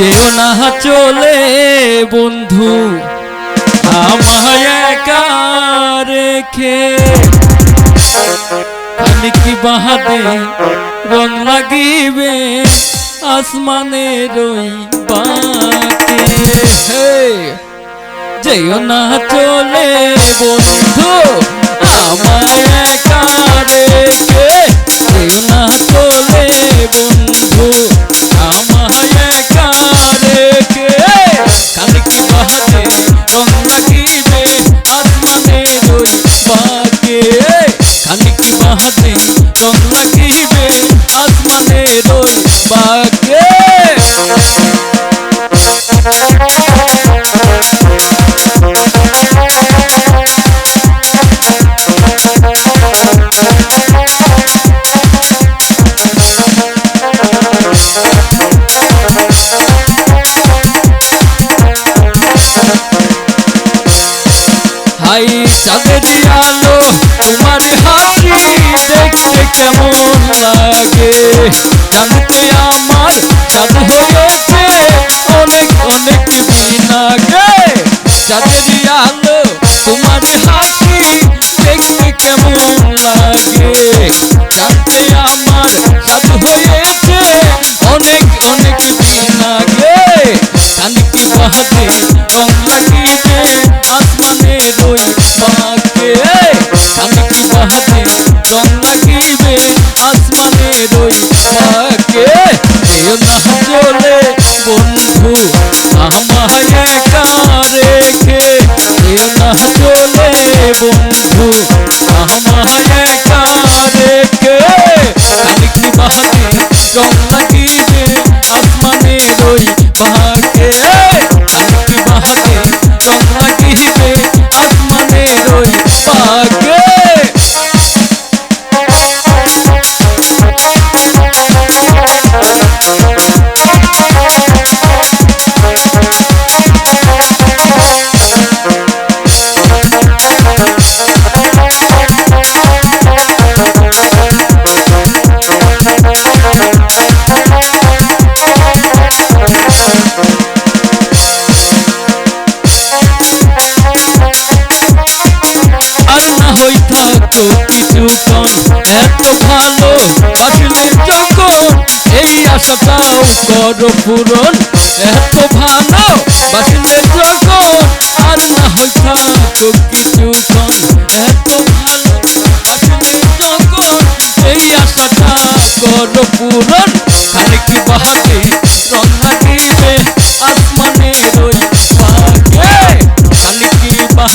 যেও না চলে বন্ধু, আমায় একা রেখে। আমি কি বাহাদে রং লাগিবে আসমানের ওই বাকে? যেও না চলে বন্ধু, আমায় হাই চাঁদের আলো তোমার হাসি দেখতে কেমন লাগে? জানতে আমার চাঁদ হয়েছে? অনেক অনেক দিন আগে। চাঁদের আলো তোমার হাসি বাঁকে আর না হই থাকো কিছুক্ষণ এত ভালো বাসলে যখন এই আশাটাও করো পূরণ। এত ভালো বাসলে আর না হই থাকো কিছুক্ষণ এত ভালো বাসলে যখন এই আশাটা করো পূরণ।